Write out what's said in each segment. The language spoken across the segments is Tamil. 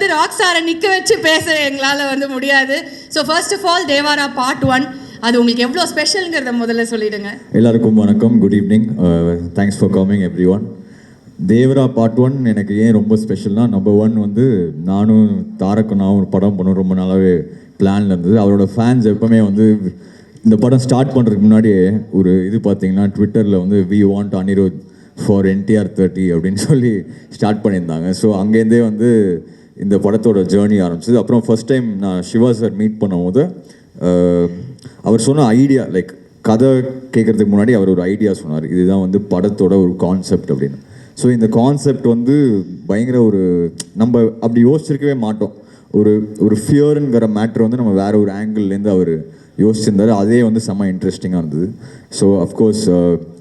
வந்து ராக் ஸ்டாரை நிற்க வச்சு பேச எங்களால் வந்து முடியாது. So first of all Devara part one அது உங்களுக்கு எவ்வளோ ஸ்பெஷலுங்கிறத முதல்ல சொல்லிடுங்க. எல்லாருக்கும் வணக்கம். Good evening thanks for coming everyone Devara part one எனக்கு ஏன் ரொம்ப ஸ்பெஷல்னா நம்பர் ஒன் வந்து நானும் தாரக்கும் நான் ஒரு படம் பண்ண ரொம்ப நாளாகவே பிளான்ல இருந்தது. அவரோட ஃபேன்ஸ் எப்பவுமே வந்து இந்த படம் ஸ்டார்ட் பண்ணுறதுக்கு முன்னாடியே ஒரு இது பார்த்தீங்கன்னா ட்விட்டரில் வந்து we want Anirudh for NTR thirty அப்படின்னு சொல்லி ஸ்டார்ட் பண்ணியிருந்தாங்க. ஸோ அங்கேருந்தே வந்து இந்த படத்தோட ஜேர்னி ஆரம்பிச்சது. அப்புறம் ஃபர்ஸ்ட் டைம் நான் சிவா சார் மீட் பண்ணும்போது அவர் சொன்ன ஐடியா லைக் கதை கேட்கறதுக்கு முன்னாடி அவர் ஒரு ஐடியா சொன்னார். இதுதான் வந்து படத்தோட ஒரு கான்செப்ட் அப்படின்னு. ஸோ இந்த கான்செப்ட் வந்து பயங்கர ஒரு நம்ம அப்படி யோசிச்சிருக்கவே மாட்டோம். ஒரு ஒரு ஃபியருங்கிற மேட்ரு வந்து நம்ம வேற ஒரு ஆங்கிள்லேருந்து அவர் யோசிச்சிருந்தாரு. அதே வந்து செம்ம இன்ட்ரெஸ்டிங்காக இருந்தது. ஸோ அஃப்கோர்ஸ்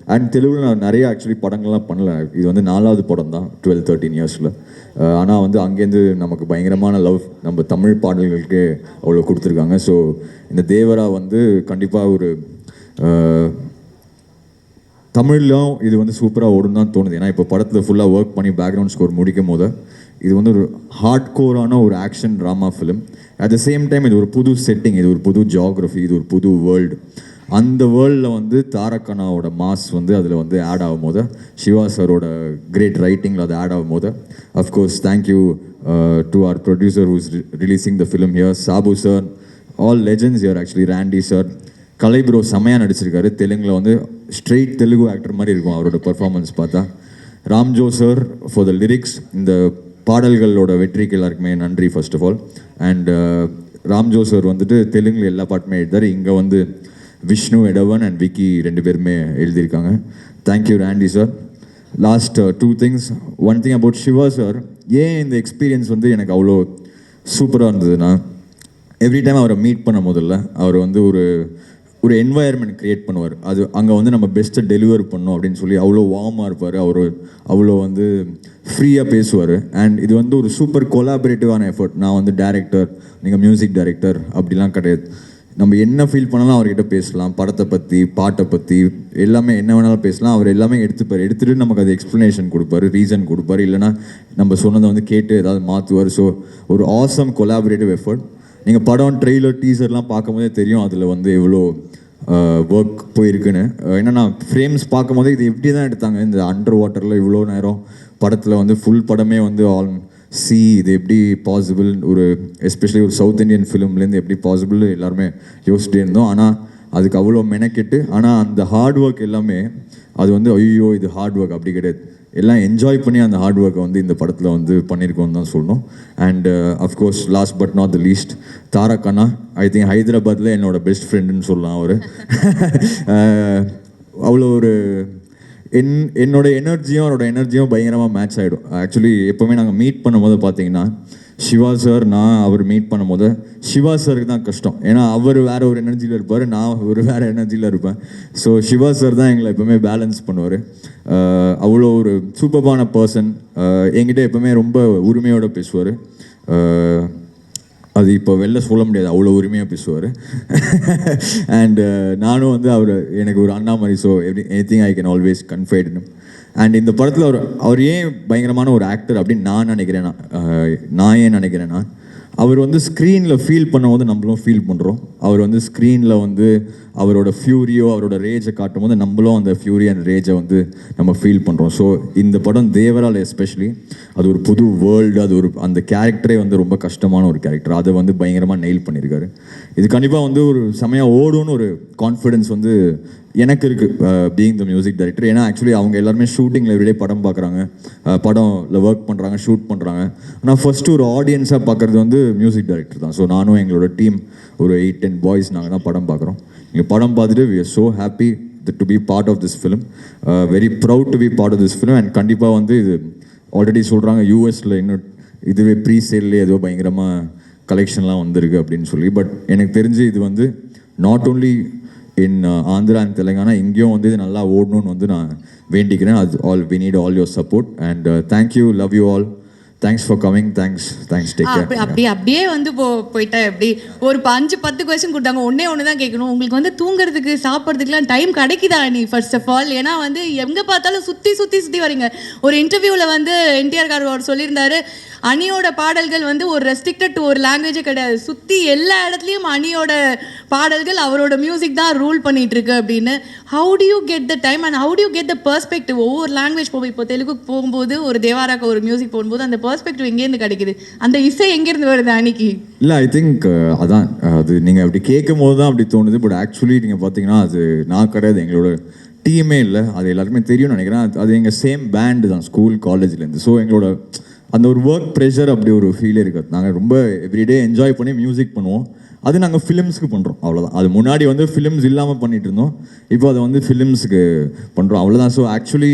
அண்ட் தெலுங்கில் நான் நிறைய ஆக்சுவலி படங்கள்லாம் பண்ணல. இது வந்து நாலாவது படம் தான் டுவெல் தேர்ட்டீன் இயர்ஸில் ஆனால் வந்து அங்கேருந்து நமக்கு பயங்கரமான லவ் நம்ம தமிழ் பாடல்களுக்கு அவ்வளோ கொடுத்துருக்காங்க. ஸோ இந்த தேவரா வந்து கண்டிப்பாக ஒரு அஹ், தமிழ்லையும் இது வந்து சூப்பராக ஓடும் தான் தோணுது. ஏன்னா இப்போ படத்தில் ஃபுல்லாக ஒர்க் பண்ணி பேக்ரவுண்ட் ஸ்கோர் முடிக்கும் போது இது வந்து ஒரு ஹார்ட் கோரான ஒரு action drama film at the same time இது ஒரு புது செட்டிங் இது ஒரு புது ஜியாகிரஃபி இது ஒரு புது வேர்ல்டு அந்த வேர்ல்டில் வந்து தாரக்கனாவோட மாஸ் வந்து அதில் வந்து ஆட் ஆகும் போது சிவா சாரோட கிரேட் ரைட்டிங்கில் அது ஆட் ஆகும் போது of course thank you to our producer who's releasing the film here Sabu sir all legends here actually Randy sir Kalai bro செம்மையாக நடிச்சிருக்காரு. தெலுங்கில் வந்து ஸ்ட்ரெயிட் தெலுங்கு ஆக்டர் மாதிரி இருக்கும் அவரோட பர்ஃபார்மன்ஸ் பார்த்தா. Ramjo sir for the lyrics இந்த பாடல்களோட வெற்றிக்கு எல்லாருக்குமே நன்றி first of all and Ramjo sir வந்துட்டு தெலுங்கில் எல்லா பாட்டுமே எழுதாரு இங்கே வந்து விஷ்ணு எடவன் அண்ட் விக்கி ரெண்டு பேருமே எழுதியிருக்காங்க. Thank you Randy sir last two things one thing about Siva sir ஏன் இந்த எக்ஸ்பீரியன்ஸ் வந்து எனக்கு அவ்வளோ சூப்பராக இருந்ததுன்னா எவ்ரி டைம் அவரை மீட் பண்ண முதல்ல அவர் வந்து ஒரு ஒரு என்வாயர்மெண்ட் க்ரியேட் பண்ணுவார். அது அங்கே வந்து நம்ம பெஸ்ட்டை டெலிவர் பண்ணோம் அப்படின்னு சொல்லி அவ்வளோ வார்மாக இருப்பார். அவர் அவ்வளோ வந்து ஃப்ரீயாக பேசுவார். அண்ட் இது வந்து ஒரு சூப்பர் கொலாபரேட்டிவான எஃபர்ட் நான் வந்து டேரக்டர் நீங்கள் மியூசிக் டைரக்டர் அப்படிலாம் கிடையாது. நம்ம என்ன ஃபீல் பண்ணாலும் அவர்கிட்ட பேசலாம். படத்தை பற்றி பாட்டை பற்றி எல்லாமே என்ன வேணாலும் பேசலாம். அவர் எல்லாமே எடுத்துப்பார். எடுத்துகிட்டு நமக்கு அது எக்ஸ்ப்ளனேஷன் கொடுப்பாரு ரீசன் கொடுப்பாரு. இல்லைனா நம்ம சொன்னதை வந்து கேட்டு ஏதாவது மாற்றுவார் ஸோ ஒரு ஆசம் கொலாபரேட்டிவ் எஃபர்ட் நீங்கள் படம் ட்ரெய்லர் டீசர்லாம் பார்க்கும்போதே தெரியும் அதில் வந்து எவ்வளோ ஒர்க் போயிருக்குன்னு. என்னென்னா என்னன்னா ஃப்ரேம்ஸ் பார்க்கும்போதே இது எப்படி தான் எடுத்தாங்க? இந்த அண்டர் வாட்டரில் இவ்வளோ நேரம் படத்தில் வந்து ஃபுல் படமே வந்து ஆல் சி இது எப்படி பாசிபிள் ஒரு எஸ்பெஷலி ஒரு சவுத் இந்தியன் ஃபிலிம்லேருந்து எப்படி பாசிபிள் எல்லாருமே யோசிச்சுட்டே இருந்தோம். ஆனால் அதுக்கு அவ்வளோ மெனக்கெட்டு ஆனால் அந்த ஹார்ட் ஒர்க் எல்லாமே அது வந்து ஐயோ இது ஹார்ட் ஒர்க் அப்படி கிடையாது. எல்லாம் என்ஜாய் பண்ணி அந்த ஹார்ட் ஒர்க்கை வந்து இந்த படத்தில் வந்து பண்ணியிருக்கோம்னு தான் சொல்லணும். And of course last but not the least Tarak Anna I think ஹைதராபாத்தில் என்னோட பெஸ்ட் ஃப்ரெண்டுன்னு சொல்லலாம் அவர். Uh, அவ்வளோ ஒரு என் என்னோட எனர்ஜியும் அவரோட எனர்ஜியும் பயங்கரமாக மேட்ச் ஆகிடும் ஆக்சுவலி எப்போவுமே நாங்கள் மீட் பண்ணும்போது பார்த்தீங்கன்னா சிவா சார் நான் அவர் மீட் பண்ணும்போது சிவா சாருக்கு தான் கஷ்டம். ஏன்னா அவர் வேறு ஒரு எனர்ஜியில் இருப்பார் நான் ஒரு வேறு எனர்ஜியில் இருப்பேன். ஸோ சிவா சார் தான் எங்களை எப்போவுமே பேலன்ஸ் பண்ணுவார். அவ்வளோ ஒரு சூப்பர்பான பர்சன் என்கிட்ட எப்போவுமே ரொம்ப உரிமையோடு பேசுவார். அது இப்போ வெளில சொல்ல முடியாது அவ்வளோ உரிமையாக பேசுவார் அண்டு uh, நானும் வந்து அவர் எனக்கு ஒரு அண்ணா மாதிரி so every anything I can always confide and இந்த படத்தில் அவர் அவர் ஏன் பயங்கரமான ஒரு ஆக்டர் அப்படின்னு நான் நினைக்கிறேன் நான். Uh, நான் ஏன் நினைக்கிறேன்னா அவர் வந்து ஸ்க்ரீனில் ஃபீல் பண்ணும்போது நம்மளும் ஃபீல் பண்ணுறோம் அவர் வந்து ஸ்க்ரீனில் வந்து அவரோட ஃபியூரியோ அவரோட ரேஜை காட்டும் போது நம்மளும் அந்த ஃபியூரி அண்ட் ரேஜை வந்து நம்ம ஃபீல் பண்ணுறோம் ஸோ இந்த படம் தேவரால் எஸ்பெஷலி அது ஒரு புது வேர்ல்டு அது ஒரு அந்த கேரக்டரே வந்து ரொம்ப கஷ்டமான ஒரு கேரக்டர் அதை வந்து பயங்கரமாக நெயில் பண்ணியிருக்காரு இது கண்டிப்பாக வந்து ஒரு செமையாக ஓடும்னு ஒரு கான்ஃபிடென்ஸ் வந்து எனக்கு இருக்குது பீயிங் த மியூசிக் டைரக்டர் ஏன்னா ஆக்சுவலி அவங்க எல்லாருமே ஷூட்டிங்கில் எவ்ரிடே படம் பார்க்குறாங்க. Uh, படம்ல ஒர்க் பண்ணுறாங்க ஷூட் பண்ணுறாங்க ஆனால் ஃபஸ்ட்டு ஒரு ஆடியன்ஸாக பார்க்குறது வந்து மியூசிக் டைரக்டர் தான். ஸோ நானும் எங்களோட டீம் ஒரு எயிட் டென் பாய்ஸ் நாங்கள் தான் படம் பார்க்குறோம். நீங்கள் படம் பார்த்துட்டு we are so happy to be part of this film very proud to be part of this film and கண்டிப்பாக வந்து இது ஆல்ரெடி சொல்கிறாங்க யூஎஸில் இன்னும் இதுவே ப்ரீ சேல்லே ஏதோ பயங்கரமாக கலெக்ஷன்லாம் வந்திருக்கு அப்படின்னு சொல்லி. பட் எனக்கு தெரிஞ்சு இது வந்து not only in Andhra and Telangana இங்கேயும் வந்து இது நல்லா ஓடணும்னு வந்து நான் வேண்டிக்கிறேன். அது all we need all your support and thank you love you all thanks for coming thanks thanks take அப்படி கேர் அப்படியே வந்து போ போயிட்டா எப்படி? ஒரு அஞ்சு பத்து கொஸ்டின் கொடுத்தாங்க. ஒன்னே ஒன்று தான் கேட்கணும். உங்களுக்கு வந்து தூங்குறதுக்கு சாப்பிட்றதுக்குலாம் டைம் கிடைக்குதா நீ ஃபர்ஸ்ட் ஆஃப் ஆல் ஏன்னா வந்து எங்கே பார்த்தாலும் சுற்றி சுற்றி சுற்றி வரீங்க. ஒரு இன்டர்வியூவில் வந்து என்டிஆர் கார் அவர் சொல்லியிருந்தாரு அணியோட பாடல்கள் வந்து ஒரு ரெஸ்ட்ரிக்டட் டு ஒரு லாங்குவேஜே கிடையாது. சுற்றி எல்லா இடத்துலையும் அணியோட பாடல்கள் அவரோட மியூசிக் தான் ரூல் பண்ணிட்டு இருக்கு அப்படின்னு. How do you get the time and how do you get the perspective ஒவ்வொரு லாங்குவேஜ் போகும். இப்போ தெலுங்குக்கு போகும்போது ஒரு தேவாராக்கு ஒரு மியூசிக் போகும்போது அந்த பர்ஸ்பெக்டிவ் எங்கேருந்து கிடைக்குது. அந்த இசை எங்கேருந்து வருது அன்னைக்கு இல்லை ஐ திங்க் அதான் அது நீங்கள் அப்படி கேட்கும் போது தான் அப்படி தோணுது. பட் ஆக்சுவலி நீங்கள் பார்த்தீங்கன்னா அது நான் கிடையாது. எங்களோட டீமே இல்லை. அது எல்லாருக்குமே தெரியும்னு நினைக்கிறேன். அது- அது எங்கள் சேம் பேண்டு தான் ஸ்கூல் காலேஜ்லேருந்து ஸோ எங்களோட அந்த ஒரு ஒர்க் ப்ரெஷர் அப்படி ஒரு ஃபீல் இருக்காது. நாங்கள் ரொம்ப எவ்ரிடே என்ஜாய் பண்ணி மியூசிக் பண்ணுவோம். அது நாங்கள் ஃபிலிம்ஸ்க்கு பண்ணுறோம் அவ்வளோதான் அது முன்னாடி வந்து ஃபிலிம்ஸ் இல்லாமல் பண்ணிட்டு இருந்தோம். இப்போ அதை வந்து ஃபிலிம்ஸுக்கு பண்ணுறோம் அவ்வளோதான் ஸோ ஆக்சுவலி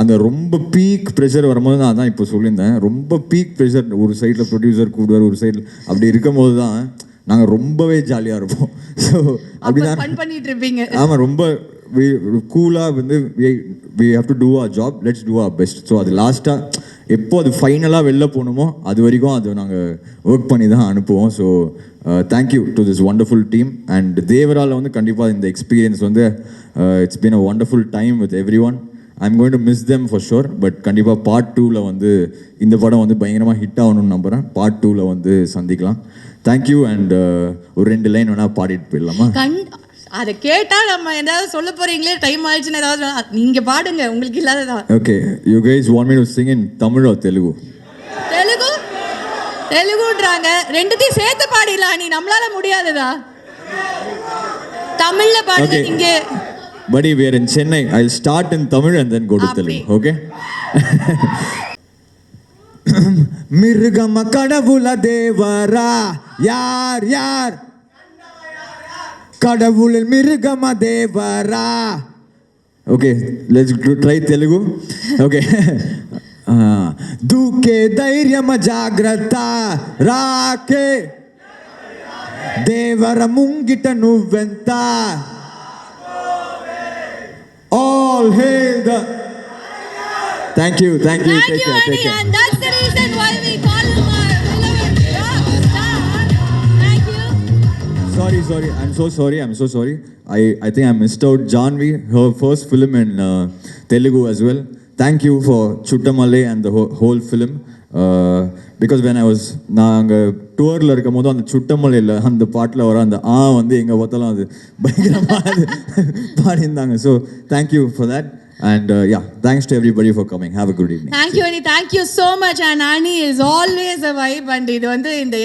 அந்த ரொம்ப பீக் ப்ரெஷர் வரும்போது நான் அதான் இப்போ சொல்லியிருந்தேன். ரொம்ப பீக் ப்ரெஷர் ஒரு சைடில் ப்ரொடியூசர் கூடுவார் ஒரு சைடில் அப்படி இருக்கும்போது தான் நாங்கள் ரொம்பவே ஜாலியாக இருப்போம். ஸோ அப்படிதான். பண்ணிட்டு இருப்பீங்க. ஆமாம் ரொம்ப கூலாக வந்து we have to do our job let's do our best so அது லாஸ்ட்டாக எப்போ அது ஃபைனலாக வெளில போகணுமோ அது வரைக்கும் அது நாங்கள் ஒர்க் பண்ணி தான் அனுப்புவோம். So thank you to this wonderful team and தேவரால் வந்து கண்டிப்பாக இந்த எக்ஸ்பீரியன்ஸ் வந்து it's been a wonderful time with everyone I'm going to miss them for sure but கண்டிப்பாக பார்ட் டூவில் வந்து இந்த படம் வந்து பயங்கரமாக ஹிட் ஆகணும்னு நம்புகிறேன் பார்ட் டூவில் வந்து சந்திக்கலாம். தேங்க்யூ அண்ட் uh, ஒரு ரெண்டு லைன் வேணால் பாடிட்டு போயிடலாமா? அதை கேட்டா நம்ம ஏதாவது சொல்ல போறீங்களே? டைம் ஆயிடுச்சுன்னு ஏதாவது சொன்னா- நீங்க பாடுங்க உங்களுக்கு இல்லாததா Okay, you guys want me to sing in Tamil or Telugu? Telugu தெலுங்குன்றாங்க ரெண்டுத்தையும் சேர்த்து பாடிடலாம் நீ? நம்மளால முடியாததா தமிழ்ல பாடுங்க we are in Chennai. I'll start in Tamil and then go to அப்படி. Telugu, okay? மிருகம கடவுள தேவரா யார் யார் கடவுளில் மிருகம Devara okay let's try Telugu okay దూకే ధైర్యమ జాగ్రత్త రాకే దేవర ముంగిట నువ్వెంత all hail the thank you thank you Thank take you, care Annie, take care Sorry, sorry. I'm so sorry. I'm so sorry. I, I think I missed out Janvi, her first film in uh, Telugu as well. Thank you for Chuttamale and the whole, whole film. Uh, because when I was நாங்கள் டூரில் இருக்கும் போது அந்த சுட்டமலையில் அந்த பாட்டில் வர அந்த ஆ வந்து எங்கே பார்த்தாலும் அது பயங்கரமாக அது பாடியிருந்தாங்க so thank you for that and yeah thanks to everybody for coming have a good evening Thank you, Annie. Thank you so much. And Annie is always a vibe. And இது வந்து இந்த